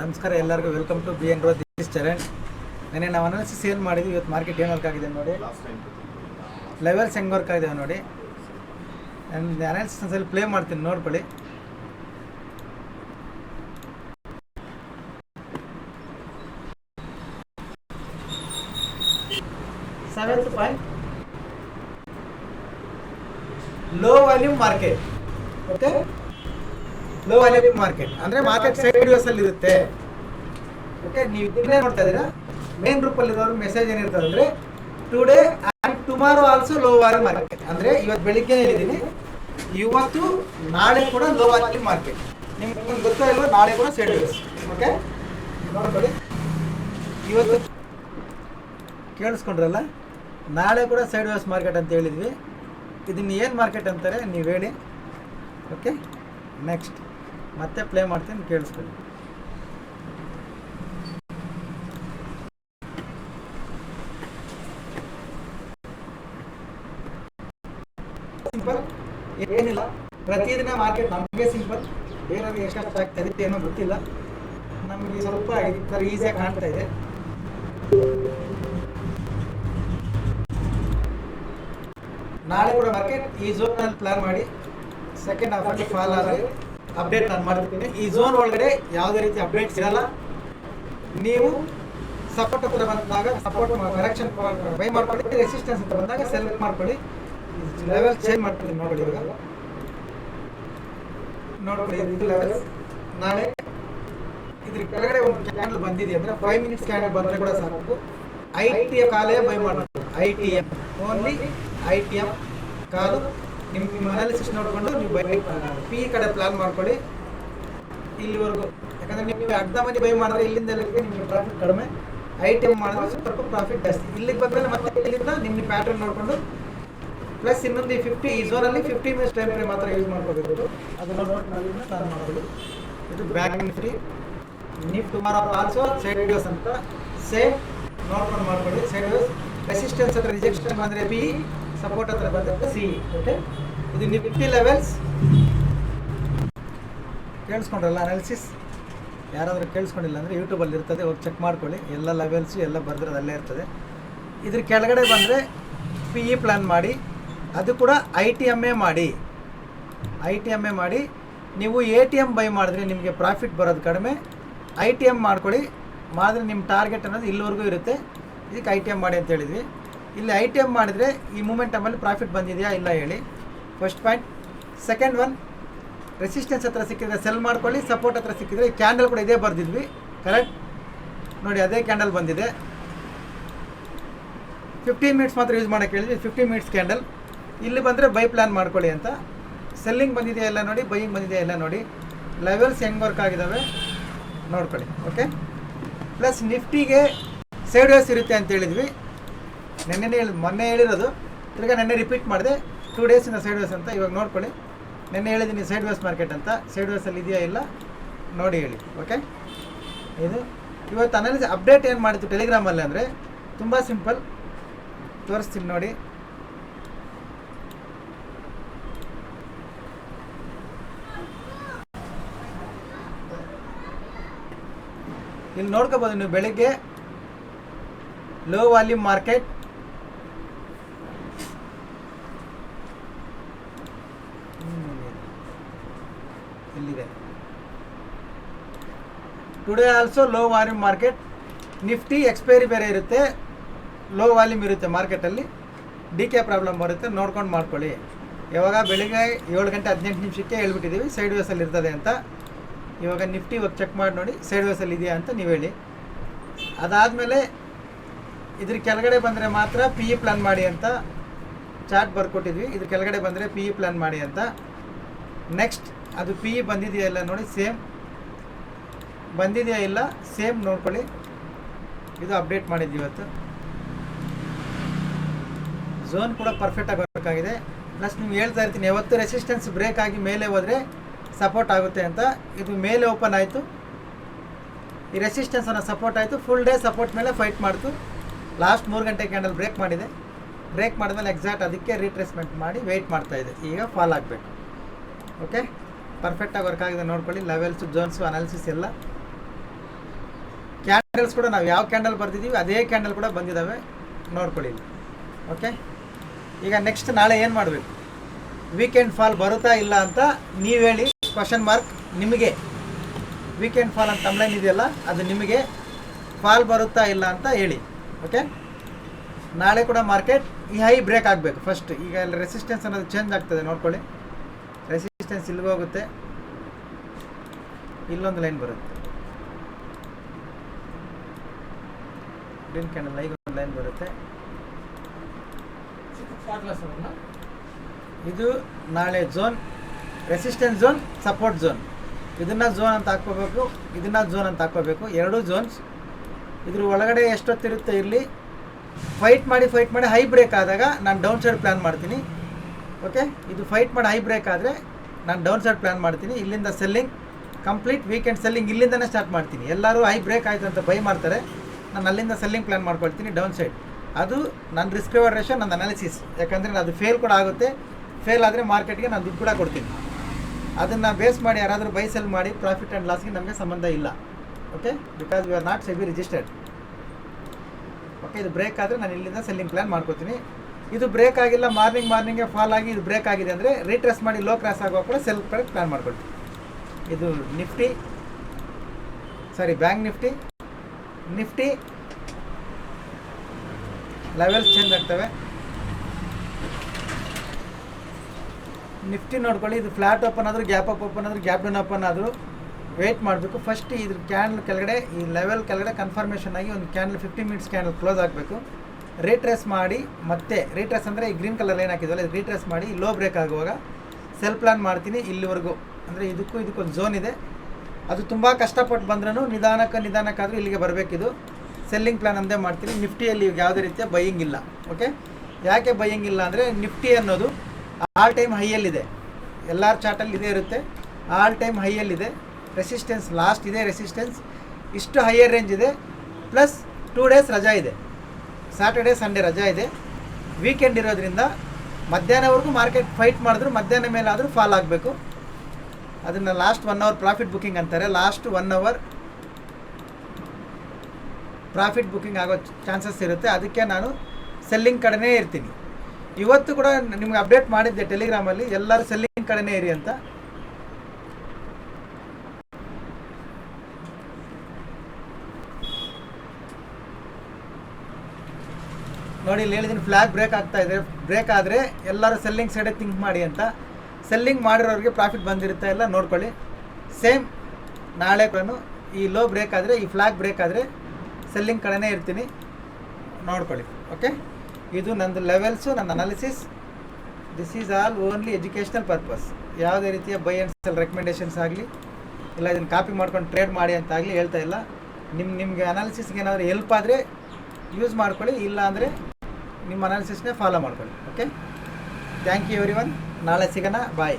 ನಮಸ್ಕಾರ ಎಲ್ಲರಿಗೂ welcome to B N ರೋ ದಿಸ್ ಚರಣ್ ನೆನೆ ನಾವು ಅನಾಲಿಸಿಸ್ ಸೇಲ್ ಮಾಡಿದ್ವಿ, ಇವತ್ತು ಮಾರ್ಕೆಟ್ ಏನು ವರ್ಕ್ ಆಗಿದೆ ನೋಡಿ. ಲೆವೆಲ್ಸ್ ಹೆಂಗೆ ವರ್ಕ್ ಆಗಿದೆ ನೋಡಿ. ನಾನು ಅನಾಲಿಸಿಸ್ ಒಂದ್ಸಲ ಪ್ಲೇ ಮಾಡ್ತೀನಿ, ನೋಡ್ಕೊಳ್ಳಿ. Seventh point low volume market okay low value market ಅಂದ್ರೆ ಮಾರ್ಕೆಟ್ ಸೈಡ್ ಅಲ್ಲಿ ಇರುತ್ತೆ. ಓಕೆ ನೀವು ಇದನ್ನೇ ನೋಡ್ತಾ ಇದ್ದೀರಾ? ಮೇನ್ ಇರೋರು ಮೆಸೇಜ್ ಏನಿರ್ತದೆ ಅಂದ್ರೆ today and tomorrow also low value market ಅಂದ್ರೆ ಇವತ್ತು ಬೆಳಿಗ್ಗೆ ಹೇಳಿದ್ದೀನಿ, ಇವತ್ತು ನಾಳೆ ಕೂಡ ಲೋ ವ್ಯಾಲ್ಯೂ ಮಾರ್ಕೆಟ್ ನಿಮ್ಗೆ ಗೊತ್ತೋ ಇಲ್ವಾ, ನಾಳೆ ಕೂಡ ಸೈಡ್ ಓಕೆ ನೋಡ್ಕೊಳ್ಳಿ. ಇವತ್ತು ಕೇಳಿಸ್ಕೊಂಡ್ರಲ್ಲ? ನಾಳೆ ಕೂಡ ಸೈಡ್ ವ್ಯೂಸ್ ಮಾರ್ಕೆಟ್ ಅಂತ ಹೇಳಿದ್ವಿ. ಇದನ್ನ ಏನು ಮಾರ್ಕೆಟ್ ಅಂತಾರೆ? ನೀವು ಹೇಳಿ. ಓಕೆ ನೆಕ್ಸ್ಟ್ ಮತ್ತೆ ಪ್ಲೇ ಮಾಡ್ತೀನಿ, ಕೇಳಿಸ್ಕೊಳ್ಳಿ. ಸಿಂಪಲ್ ಏನಿಲ್ಲ. ಪ್ರತಿದಿನ ಮಾರ್ಕೆಟ್ ನಮಗೆ ಸಿಂಪಲ್ ಬೇರೆ ಎಷ್ಟು ಆಗ್ತದೆ ಏನೋ ಗೊತ್ತಿಲ್ಲ. ನಮಗೆ ಸ್ವಲ್ಪ ಈ ಥರ ಈಸಿಯಾಗಿ ಕಾಣ್ತಾ ಇದೆ. ನಾಳೆ ಕೂಡ ಮಾರ್ಕೆಟ್ ಈ ಝೋನಲ್ಲಿ ಪ್ಲಾನ್ ಮಾಡಿ. ಸೆಕೆಂಡ್ ಹಾಫ್ ಅಲ್ಲಿ ಫಾಲ್ ಆದರೆ ಅಪ್ಡೇಟ್ ನಾನು ಮಾಡ್ತೀನಿ ಈ ಝೋನ್ ಒಳಗಡೆ ಯಾವುದೇ ರೀತಿ ಅಪ್ಡೇಟ್ಸ್ ಇರಲ್ಲ. ನೀವು ಸಪೋರ್ಟ್ ಹತ್ರ ಬಂದಾಗ ಸಪೋರ್ಟ್ ಕರೆಕ್ಷನ್ ಬೈ ಮಾಡ್ಕೊಳ್ಳಿ. ರೆಸಿಸ್ಟೆನ್ಸ್ ಅಂತ ಬಂದಾಗ ಸೆಲೆಕ್ಟ್ ಮಾಡ್ಕೊಳ್ಳಿ. ಲೆವೆಲ್ ಚೇಂಜ್ ಮಾಡ್ತೀನಿ ನೋಡಿ ಇವಾಗ. ನೋಡ್ಕೊಳ್ಳಿ ಇದು ಲೆವೆಲ್ ನಾಳೆ ಇದ್ರ ಕೆಳಗಡೆ ಒಂದು ಕ್ಯಾಂಡಲ್ ಬಂದಿದೆ ಅಂದ್ರೆ ಫೈವ್ ಮಿನಿಟ್ಸ್ ಕ್ಯಾಂಡಲ್ ಬಂದರೆ ಕೂಡ ಸಾಕು. ಐ ಟಿ ಎ ಕಾಲೇ ಬೈ ಮಾಡಬೇಕು I T M only I T M call. ನಿಮ್ಮ ನಿಮ್ಮ ಅನಾಲಿಸಿಸ್ ನೋಡಿಕೊಂಡು ನೀವು ಬೈ ಪಿ ಕಡೆ ಪ್ಲಾನ್ ಮಾಡ್ಕೊಳ್ಳಿ. ಇಲ್ಲಿವರೆಗೂ. ಯಾಕಂದ್ರೆ ನೀವು ಅರ್ಧ ಮನೆ ಬೈ ಮಾಡಿದ್ರೆ ಇಲ್ಲಿಂದ ನಿಮಗೆ ಪ್ರಾಫಿಟ್ ಕಡಿಮೆ. ಐ ಟಿ ಎಂ ಮಾಡಿದ್ರೆ ಸ್ವಲ್ಪ ಪ್ರಾಫಿಟ್ ಜಾಸ್ತಿ. ಇಲ್ಲಿಗೆ ಬಂದಮೇಲೆ ಮತ್ತೆ ಇಲ್ಲಿಂದ ನಿಮ್ಮ ಪ್ಯಾಟರ್ನ್ ನೋಡಿಕೊಂಡು ಪ್ಲಸ್ ಇನ್ನೊಂದು ಈ ಫಿಫ್ಟಿ ಈ ಝೋನಲ್ಲಿ ಫಿಫ್ಟಿ ಮಿನಿಟ್ಸ್ ಟೈಮ್ ಫ್ರೇಮ್ ಮಾತ್ರ ಯೂಸ್ ಮಾಡ್ಕೋಬೇಕು ಅದನ್ನು ನೋಟ್ ಪ್ಲಾನ್ ಮಾಡೋದು ಇದು ಬ್ಯಾಕ್ ಫ್ರೀ ನೀವು ಟುಮಾರೋ ಆಲ್ಸೋ ಸೈಡ್ ವಿಡಿಯೋಸ್ ಅಂತ. ಸೇಮ್ ನೋಡ್ಕೊಂಡು ಮಾಡ್ಕೊಳ್ಳಿ. ಸೈಡ್ ರೆಸಿಸ್ಟೆನ್ಸ್ ಅಥವಾ ರಿಜೆಕ್ಷನ್ ಬಂದರೆ ಬಿ ಸಪೋರ್ಟ್ ಹತ್ರ ಬಂದರೆ ಸಿ ಓಕೆ ಇದು ನಿಫ್ಟಿ ಲೆವೆಲ್ಸ್ ಕೇಳಿಸ್ಕೊಂಡ್ರಲ್ಲ ಅನಾಲಿಸಿಸ್ ಯಾರಾದರೂ ಕೇಳಿಸ್ಕೊಂಡಿಲ್ಲ ಅಂದರೆ ಯೂಟ್ಯೂಬಲ್ಲಿ ಇರ್ತದೆ, ಹೋಗಿ ಚೆಕ್ ಮಾಡ್ಕೊಳ್ಳಿ. ಎಲ್ಲ ಲೆವೆಲ್ಸು ಎಲ್ಲ ಬರೆದಿರೋದು ಅಲ್ಲೇ ಇರ್ತದೆ. ಇದ್ರ ಕೆಳಗಡೆ ಬಂದರೆ ಪಿ ಇ ಪ್ಲ್ಯಾನ್ ಮಾಡಿ. ಅದು ಕೂಡ ಐ ಟಿ ಎಂ ಎ ಮಾಡಿ. ಐ ಟಿ ಎಂ ಎ ಮಾಡಿ. ನೀವು ಎ ಟಿ ಎಂ ಬೈ ಮಾಡಿದ್ರೆ ನಿಮಗೆ ಪ್ರಾಫಿಟ್ ಬರೋದು ಕಡಿಮೆ. ಐ ಟಿ ಎಂ ಮಾಡ್ಕೊಳ್ಳಿ. ಮಾಡಿದ್ರೆ ನಿಮ್ಮ ಟಾರ್ಗೆಟ್ ಅನ್ನೋದು ಇಲ್ಲಿವರೆಗೂ ಇರುತ್ತೆ. ಇದಕ್ಕೆ ಐ ಟಿ ಎಂ ಮಾಡಿ ಅಂತ ಹೇಳಿದ್ವಿ. ಇಲ್ಲಿ ಐ ಟಿ ಎಂ ಮಾಡಿದರೆ ಈ ಮೂಮೆಂಟಮಲ್ಲಿ ಪ್ರಾಫಿಟ್ ಬಂದಿದೆಯಾ ಇಲ್ಲ ಹೇಳಿ. First point second one resistance ಹತ್ರ ಸಿಕ್ಕಿದ್ರೆ ಸೆಲ್ ಮಾಡ್ಕೊಳ್ಳಿ ಸಪೋರ್ಟ್ ಹತ್ರ ಸಿಕ್ಕಿದ್ರೆ ಈ ಕ್ಯಾಂಡಲ್ ಕೂಡ ಇದೇ ಬರೆದಿದ್ವಿ. ಕರೆಕ್ಟ್ ನೋಡಿ, ಅದೇ ಕ್ಯಾಂಡಲ್ ಬಂದಿದೆ. ಫಿಫ್ಟೀನ್ ಮಿನಿಟ್ಸ್ ಮಾತ್ರ ಯೂಸ್ ಮಾಡೋಕ್ಕೆ ಹೇಳಿದ್ವಿ. ಫಿಫ್ಟೀನ್ ಮಿನಿಟ್ಸ್ ಕ್ಯಾಂಡಲ್ ಇಲ್ಲಿ ಬಂದರೆ ಬೈ ಪ್ಲ್ಯಾನ್ ಮಾಡ್ಕೊಳ್ಳಿ ಅಂತ. ಸೆಲ್ಲಿಂಗ್ ಬಂದಿದೆಯಾ ಎಲ್ಲ ನೋಡಿ ಬೈಯಿಂಗ್ ಬಂದಿದೆಯಾ ಎಲ್ಲ ನೋಡಿ. ಲೆವೆಲ್ಸ್ ಹೆಂಗೆ ವರ್ಕ್ ಆಗಿದ್ದಾವೆ ನೋಡ್ಕೊಳ್ಳಿ ಓಕೆ ಪ್ಲಸ್ ನಿಫ್ಟಿಗೆ ಸೈಡ್ ವೇಸ್ ಇರುತ್ತೆ ಅಂತ ಹೇಳಿದ್ವಿ. ನೆನ್ನೆ ಹೇಳಿ, ಮೊನ್ನೆ ಹೇಳಿರೋದು, ತಿರ್ಗಾ ನೆನ್ನೆ ರಿಪೀಟ್ ಮಾಡಿದೆ ಟೂ ಡೇಸಿಂದ ಸೈಡ್ ವೇಸ್ ಅಂತ, ಇವಾಗ ನೋಡ್ಕೊಳ್ಳಿ. ನೆನ್ನೆ ಹೇಳಿದ್ದೀನಿ ಸೈಡ್ ವೇಸ್ ಮಾರ್ಕೆಟ್ ಅಂತ ಸೈಡ್ ವೇಸಲ್ಲಿ ಇದೆಯಾ ಇಲ್ಲ, ನೋಡಿ ಹೇಳಿ ಓಕೆ ಇದು, ಇವತ್ತು ಅನಾಲಿಸ್ ಅಪ್ಡೇಟ್ ಏನು ಮಾಡಿತ್ತು ಟೆಲಿಗ್ರಾಮಲ್ಲಿ ಅಂದರೆ, ತುಂಬ ಸಿಂಪಲ್ ತೋರಿಸ್ತೀನಿ ನೋಡಿ. ಇಲ್ಲಿ ನೋಡ್ಕೋಬೋದು, ನೀವು ಬೆಳಿಗ್ಗೆ ಲೋ ವಾಲ್ಯೂಮ್ ಮಾರ್ಕೆಟ್ ಇಲ್ಲಿದೆ today also low volume market Nifty expiry ಬೇರೆ ಇರುತ್ತೆ. ಲೋ ವಾಲ್ಯೂಮ್ ಇರುತ್ತೆ ಮಾರ್ಕೆಟಲ್ಲಿ ಡಿ ಕೆ ಪ್ರಾಬ್ಲಮ್ ಬರುತ್ತೆ. ನೋಡ್ಕೊಂಡು ಮಾಡ್ಕೊಳ್ಳಿ. ಇವಾಗ ಬೆಳಿಗ್ಗೆ ಏಳು ಗಂಟೆ ಹದಿನೆಂಟು ನಿಮಿಷಕ್ಕೆ ಹೇಳ್ಬಿಟ್ಟಿದ್ದೀವಿ. ಸೈಡ್ ವೇಸಲ್ಲಿ ಇರ್ತದೆ ಅಂತ. ಇವಾಗ ನಿಫ್ಟಿ ಇವಾಗ ಚೆಕ್ ಮಾಡಿ ನೋಡಿ ಸೈಡ್ ವೇಸಲ್ಲಿ ಇದೆಯಾ ಅಂತ ನೀವು ಹೇಳಿ. ಅದಾದಮೇಲೆ ಇದ್ರ ಕೆಳಗಡೆ ಬಂದರೆ ಮಾತ್ರ ಪಿ ಇ ಪ್ಲ್ಯಾನ್ ಮಾಡಿ ಅಂತ ಚಾರ್ಟ್ ಬರ್ಕೊಟ್ಟಿದ್ವಿ. ಇದ್ರ ಕೆಳಗಡೆ ಬಂದರೆ ಪಿ ಇ ಪ್ಲ್ಯಾನ್ ಮಾಡಿ ಅಂತ. ನೆಕ್ಸ್ಟ್ ಅದು ಪಿ ಇ ಬಂದಿದೆಯಲ್ಲ ನೋಡಿ ಸೇಮ್ ಬಂದಿದೆಯಾ ಇಲ್ಲ ಸೇಮ್ ನೋಡ್ಕೊಳ್ಳಿ. ಇದು ಅಪ್ಡೇಟ್ ಮಾಡಿದ್ವಿ ಇವತ್ತು. ಝೋನ್ ಕೂಡ ಪರ್ಫೆಕ್ಟಾಗಿ ವರ್ಕ್ ಆಗಿದೆ. ಪ್ಲಸ್ ನಿಮ್ಗೆ ಹೇಳ್ತಾ ಇರ್ತೀನಿ, ಯಾವತ್ತು ರೆಸಿಸ್ಟೆನ್ಸ್ ಬ್ರೇಕ್ ಆಗಿ ಮೇಲೆ ಹೋದರೆ ಸಪೋರ್ಟ್ ಆಗುತ್ತೆ ಅಂತ. ಇದು ಮೇಲೆ ಓಪನ್ ಆಯಿತು. ಈ ರೆಸಿಸ್ಟೆನ್ಸ್ ಅನ್ನೋ ಸಪೋರ್ಟ್ ಆಯಿತು. ಫುಲ್ ಡೇ ಸಪೋರ್ಟ್ ಮೇಲೆ ಫೈಟ್ ಮಾಡ್ತು. ಲಾಸ್ಟ್ ಮೂರು ಗಂಟೆ ಕ್ಯಾಂಡಲ್ ಬ್ರೇಕ್ ಮಾಡಿದೆ. ಬ್ರೇಕ್ ಮಾಡಿದ್ಮೇಲೆ ಎಕ್ಸಾಕ್ಟ್ ಅದಕ್ಕೆ ರೀಟ್ರೇಸ್ಮೆಂಟ್ ಮಾಡಿ ವೆಯ್ಟ್ ಮಾಡ್ತಾ ಇದೆ. ಈಗ ಫಾಲ್ ಆಗಬೇಕು. ಓಕೆ ಪರ್ಫೆಕ್ಟಾಗಿ ವರ್ಕ್ ಆಗಿದೆ ನೋಡ್ಕೊಳ್ಳಿ. ಲೆವೆಲ್ಸು ಜೋನ್ಸು ಅನಾಲಿಸಿಸ್ ಎಲ್ಲ. ಕ್ಯಾಂಡಲ್ಸ್ ಕೂಡ ನಾವು ಯಾವ ಕ್ಯಾಂಡಲ್ ಬರ್ತಿದ್ದೀವಿ ಅದೇ ಕ್ಯಾಂಡಲ್ ಕೂಡ ಬಂದಿದ್ದಾವೆ ನೋಡ್ಕೊಳ್ಳಿ ಓಕೆ ಈಗ ನೆಕ್ಸ್ಟ್ ನಾಳೆ ಏನು ಮಾಡಬೇಕು? ವೀಕೆಂಡ್ ಫಾಲ್ ಬರುತ್ತಾ ಇಲ್ಲ ಅಂತ ನೀವು ಹೇಳಿ ಕ್ವಶನ್ ಮಾರ್ಕ್ ನಿಮಗೆ. ವೀಕೆಂಡ್ ಫಾಲ್ ಅಂತ ತಮ್ಮ ಇದೆಯಲ್ಲ, ಅದು ನಿಮಗೆ ಫಾಲ್ ಬರುತ್ತಾ ಇಲ್ಲ ಅಂತ ಹೇಳಿ. ಓಕೆ ನಾಳೆ ಕೂಡ ಮಾರ್ಕೆಟ್ ಈ ಹೈ ಬ್ರೇಕ್ ಆಗಬೇಕು. ಫಸ್ಟ್ ಈಗ ಅಲ್ಲಿ ರೆಸಿಸ್ಟೆನ್ಸ್ ಅನ್ನೋದು ಚೇಂಜ್ ಆಗ್ತದೆ, ನೋಡ್ಕೊಳ್ಳಿ. ರೆಸಿಸ್ಟೆನ್ಸ್ ಇಲ್ಲಿಗೆ ಹೋಗುತ್ತೆ ಇಲ್ಲೊಂದು ಲೈನ್ ಬರುತ್ತೆ. ಗ್ರೀನ್ ಕ್ಯಾಂಡಲ್ ಈಗ ಒಂದು ಲೈನ್ ಬರುತ್ತೆ. ಇದು ನಾಳೆ zone resistance zone support zone ಇದನ್ನ ಝೋನ್ ಅಂತ ಹಾಕ್ಕೋಬೇಕು, ಇದನ್ನ ಝೋನ್ ಅಂತ ಹಾಕ್ಕೋಬೇಕು. ಎರಡೂ ಝೋನ್ಸ್ ಇದ್ರ ಒಳಗಡೆ ಎಷ್ಟೊತ್ತಿರುತ್ತೆ ಇರಲಿ. ಫೈಟ್ ಮಾಡಿ ಫೈಟ್ ಮಾಡಿ ಹೈ ಬ್ರೇಕ್ ಆದಾಗ ನಾನು ಡೌನ್ ಸೈಡ್ ಪ್ಲ್ಯಾನ್ ಮಾಡ್ತೀನಿ. ಓಕೆ ಇದು ಫೈಟ್ ಮಾಡಿ ಹೈ ಬ್ರೇಕ್ ಆದರೆ ನಾನು ಡೌನ್ ಸೈಡ್ ಪ್ಲ್ಯಾನ್ ಮಾಡ್ತೀನಿ. ಇಲ್ಲಿಂದ ಸೆಲ್ಲಿಂಗ್ ಕಂಪ್ಲೀಟ್ ವೀಕೆಂಡ್ ಸೆಲ್ಲಿಂಗ್ ಇಲ್ಲಿಂದನೇ ಸ್ಟಾರ್ಟ್ ಮಾಡ್ತೀನಿ. ಎಲ್ಲರೂ ಹೈ ಬ್ರೇಕ್ ಆಯಿತು ಅಂತ ಬೈ ಮಾಡ್ತಾರೆ. ನಾನು ಅಲ್ಲಿಂದ ಸೆಲ್ಲಿಂಗ್ ಪ್ಲ್ಯಾನ್ ಮಾಡ್ಕೊಳ್ತೀನಿ ಡೌನ್ ಸೈಡ್ ಅದು ನನ್ನ ರಿಸ್ಕ್ ರಿವರ್ ನನ್ನ ಅನಾಲಿಸಿಸ್ ಯಾಕಂದರೆ ಅದು ಫೇಲ್ ಕೂಡ ಆಗುತ್ತೆ. ಫೇಲ್ ಆದರೆ ಮಾರ್ಕೆಟ್ಗೆ ನಾನು ದುಡ್ಡು ಕೂಡ ಕೊಡ್ತೀನಿ. ಅದನ್ನು ಬೇಸ್ ಮಾಡಿ ಯಾರಾದರೂ ಬೈ ಸೆಲ್ ಮಾಡಿ ಪ್ರಾಫಿಟ್ ಆ್ಯಂಡ್ ಲಾಸ್ಗೆ ನಮಗೆ ಸಂಬಂಧ ಇಲ್ಲ. Okay because we are not SEBI registered okay ಇದು ಬ್ರೇಕ್ ಆದರೆ ನಾನು ಇಲ್ಲಿಂದ ಸೆಲ್ಲಿಂಗ್ ಪ್ಲ್ಯಾನ್ ಮಾಡ್ಕೋತೀನಿ ಇದು ಬ್ರೇಕ್ ಆಗಿಲ್ಲ ಮಾರ್ನಿಂಗ್ ಮಾರ್ನಿಂಗೇ ಫಾಲ್ ಆಗಿ ಇದು ಬ್ರೇಕ್ ಆಗಿದೆ ಅಂದರೆ ರೀಟ್ರೆಸ್ ಮಾಡಿ ಲೋ ಕ್ರಾಸ್ ಆಗುವಾಗ ಕೂಡ ಸೆಲ್ ಪ್ಲ್ಯಾನ್ ಮಾಡ್ಕೊಳ್ತೀನಿ. ಇದು Nifty sorry bank Nifty Nifty levels change ಆಗ್ತವೆ. ನಿಫ್ಟಿ ನೋಡ್ಕೊಳ್ಳಿ, ಇದು ಫ್ಲಾಟ್ ಓಪನ್ ಆದರೂ ಗ್ಯಾಪ್ ಅಪ್ ಓಪನ್ ಆದರೂ ಗ್ಯಾಪ್ ಡೌನ್ ಓಪನ್ ಆದರೂ ವೆಯ್ಟ್ ಮಾಡಬೇಕು. ಫಸ್ಟ್ ಇದ್ರ ಕ್ಯಾಂಡಲ್ ಕೆಳಗಡೆ, ಈ ಲೆವೆಲ್ ಕೆಳಗಡೆ ಕನ್ಫರ್ಮೇಷನ್ ಆಗಿ ಒಂದು candle fifty minutes candle close ಆಗಬೇಕು. ರೀಟ್ರೇಸ್ ಮಾಡಿ, ಮತ್ತೆ ರೀಟ್ರೇಸ್ ಅಂದರೆ ಈ ಗ್ರೀನ್ ಕಲರ್ ಏನು ಹಾಕಿದ್ವಲ್ಲ, ಇದು ರೀಟ್ರೇಸ್ ಮಾಡಿ ಲೋ ಬ್ರೇಕ್ ಆಗುವಾಗ ಸೆಲ್ ಪ್ಲಾನ್ ಮಾಡ್ತೀನಿ ಇಲ್ಲಿವರೆಗೂ. ಅಂದರೆ ಇದಕ್ಕೂ ಇದಕ್ಕೊಂದು ಝೋನ್ ಇದೆ. ಅದು ತುಂಬ ಕಷ್ಟಪಟ್ಟು ಬಂದ್ರೂ ನಿಧಾನಕ್ಕೆ ನಿಧಾನಕ್ಕಾದರೂ ಇಲ್ಲಿಗೆ ಬರಬೇಕಿದು. ಸೆಲ್ಲಿಂಗ್ ಪ್ಲಾನ್ ಅಂದೇ ಮಾಡ್ತೀನಿ ನಿಫ್ಟಿಯಲ್ಲಿ ಯಾವುದೇ ರೀತಿಯ ಬೈಯಿಂಗ್ ಇಲ್ಲ. ಓಕೆ ಯಾಕೆ ಬೈಯಿಂಗ್ ಇಲ್ಲ ಅಂದರೆ ನಿಫ್ಟಿ ಅನ್ನೋದು ಆಲ್ ಟೈಮ್ ಹೈಯಲ್ಲಿದೆ ಎಲ್ಲರ ಚಾರ್ಟಲ್ಲಿ ಇದೇ ಇರುತ್ತೆ. ಆಲ್ ಟೈಮ್ ಹೈಯಲ್ಲಿದೆ ರೆಸಿಸ್ಟೆನ್ಸ್ ಲಾಸ್ಟ್ ಇದೆ ರೆಸಿಸ್ಟೆನ್ಸ್ ಇಷ್ಟು ಹೈಯರ್ ರೇಂಜ್ ಇದೆ. ಪ್ಲಸ್ ಟೂ ಡೇಸ್ ರಜಾ ಇದೆ. ಸ್ಯಾಟರ್ಡೇ ಸಂಡೇ ರಜಾ ಇದೆ. ವೀಕೆಂಡ್ ಇರೋದ್ರಿಂದ ಮಧ್ಯಾಹ್ನವರೆಗೂ ಮಾರ್ಕೆಟ್ ಫೈಟ್ ಮಾಡಿದ್ರು, ಮಧ್ಯಾಹ್ನ ಮೇಲಾದರೂ ಫಾಲ್ ಆಗಬೇಕು. ಅದನ್ನು last one hour profit booking ಅಂತಾರೆ. Last one hour profit booking ಆಗೋ ಚಾನ್ಸಸ್ ಇರುತ್ತೆ. ಅದಕ್ಕೆ ನಾನು ಸೆಲ್ಲಿಂಗ್ ಕಡೆನೇ ಇರ್ತೀನಿ. ಇವತ್ತು ಕೂಡ ನಿಮ್ಗೆ ಅಪ್ಡೇಟ್ ಮಾಡಿದ್ದೆ ಟೆಲಿಗ್ರಾಮಲ್ಲಿ ಎಲ್ಲರೂ ಸೆಲ್ಲಿಂಗ್ ಕಡೆನೇ ಇರಿ ಅಂತ. ನೋಡಿ ಇಲ್ಲಿ ಹೇಳಿದ್ದೀನಿ ಫ್ಲಾಗ್ ಬ್ರೇಕ್ ಆಗ್ತಾ ಇದೆ. ಬ್ರೇಕ್ ಆದರೆ ಎಲ್ಲರೂ ಸೆಲ್ಲಿಂಗ್ ಸೈಡೇ ಥಿಂಕ್ ಮಾಡಿ ಅಂತ. ಸೆಲ್ಲಿಂಗ್ ಮಾಡಿರೋರಿಗೆ ಪ್ರಾಫಿಟ್ ಬಂದಿರುತ್ತೆ ಎಲ್ಲ ನೋಡ್ಕೊಳ್ಳಿ. ಸೇಮ್ ನಾಳೆ ಕೂಡ ಈ ಲೋ ಬ್ರೇಕ್ ಆದರೆ, ಈ ಫ್ಲಾಗ್ ಬ್ರೇಕ್ ಆದರೆ ಸೆಲ್ಲಿಂಗ್ ಕಡೆನೇ ಇರ್ತೀನಿ. ನೋಡ್ಕೊಳ್ಳಿ ಓಕೆ ಇದು ನಂದು ಲೆವೆಲ್ಸು ನನ್ನ analysis this is all only educational purpose ಯಾವುದೇ ರೀತಿಯ ಬೈ ಆ್ಯಂಡ್ ಸೆಲ್ ರೆಕಮೆಂಡೇಷನ್ಸ್ ಆಗಲಿ, ಇಲ್ಲ ಇದನ್ನು ಕಾಪಿ ಮಾಡ್ಕೊಂಡು ಟ್ರೇಡ್ ಮಾಡಿ ಅಂತ ಆಗಲಿ ಹೇಳ್ತಾ ಇಲ್ಲ. ನಿಮ್ಮ ನಿಮಗೆ ಅನಾಲಿಸಿಸ್ಗೆ ಏನಾದರೂ ಹೆಲ್ಪ್ ಆದರೆ ಯೂಸ್ ಮಾಡ್ಕೊಳ್ಳಿ, ಇಲ್ಲ ಅಂದರೆ ನಿಮ್ಮ ಅನಾಲಿಸಿಸ್ನೇ ಫಾಲೋ ಮಾಡ್ಕೊಳ್ಳಿ okay thank you everyone ನಾಳೆ ಸಿಗೋಣ ಬಾಯ್